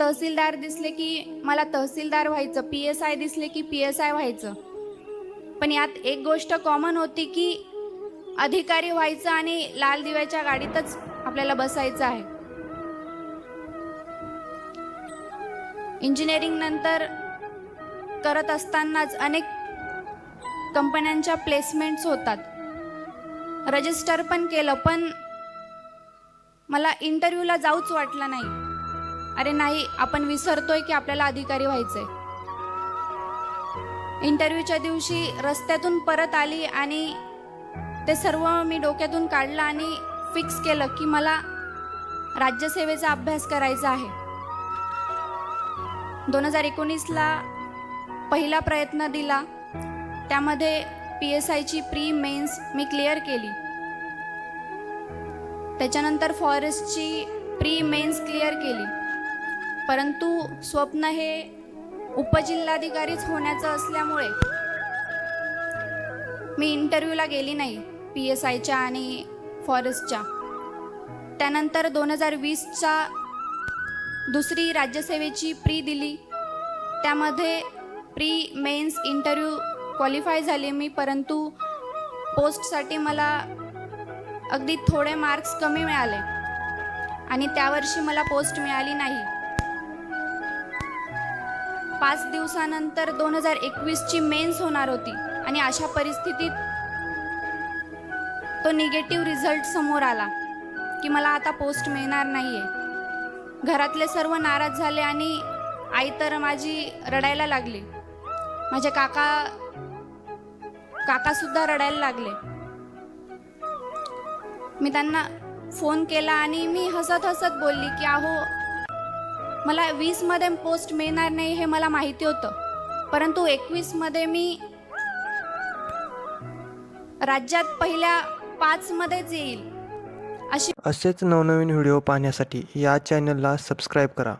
तहसीलदार दिसले की मला तहसीलदार व्हायचं पी एस आय दिसले की पी एस आय व्हायचं. पण यात एक गोष्ट कॉमन होती की अधिकारी व्हायचं आणि लाल दिव्याच्या गाडीतच आपल्याला बसायचं आहे. इंजिनिअरिंग नंतर करत असतानाच अनेक कंपन्यांच्या प्लेसमेंट्स होतात. रजिस्टर पण केलं पण मला इंटरव्ह्यूला जाऊच वाटलं नाही. अरे नाही आपण विसरतोय की आपल्याला अधिकारी व्हायचंय. इंटरव्ह्यूच्या दिवशी रस्त्यातून परत आली आणि ते सर्व मी डोक्यातून काढलं आणि फिक्स केलं की मला राज्यसेवेचा अभ्यास करायचा आहे. दोन हजार एकोणीसला पहिला प्रयत्न दिला. त्यामध्ये पी एस आयची प्री मेन्स मी क्लिअर केली. त्याच्यानंतर फॉरेस्टची प्री मेन्स क्लिअर केली. परंतु स्वप्न हे उपजिल्हाधिकारीच होण्याचं असल्यामुळे मी इंटरव्ह्यूला गेली नाही पी एस आयच्या आणि फॉरेस्टच्या. त्यानंतर दोन हजार वीसच्या दुसरी राज्यसेवेची प्री दिली. त्यामध्ये प्री मेन्स इंटरव्ह्यू क्वालिफाय झाले मी परंतु पोस्टसाठी मला अगदी थोडे मार्क्स कमी मिळाले. आणि त्यावर्षी मला पोस्ट मिळाली नाही. पाच दिवसानंतर दोन हजार एकवीसची मेन्स होणार होती आणि अशा परिस्थितीत तो निगेटिव्ह रिझल्ट समोर आला की मला आता पोस्ट मिळणार नाही आहे घरातले सर्व नाराज झाले आणि आई तर माझी रडायला लागली. माझे काका काकासुद्धा रडायला लागले. मी त्यांना फोन केला आणि मी हसत हसत बोलली की अहो मला वीसमध्ये पोस्ट मिळणार नाही हे मला माहिती होतं. परंतु एकवीसमध्ये मी राज्यात पहिल्या पाचमध्येच येईल. अशी असेच नवनवीन व्हिडिओ पाहण्यासाठी या चॅनलला सबस्क्राईब करा.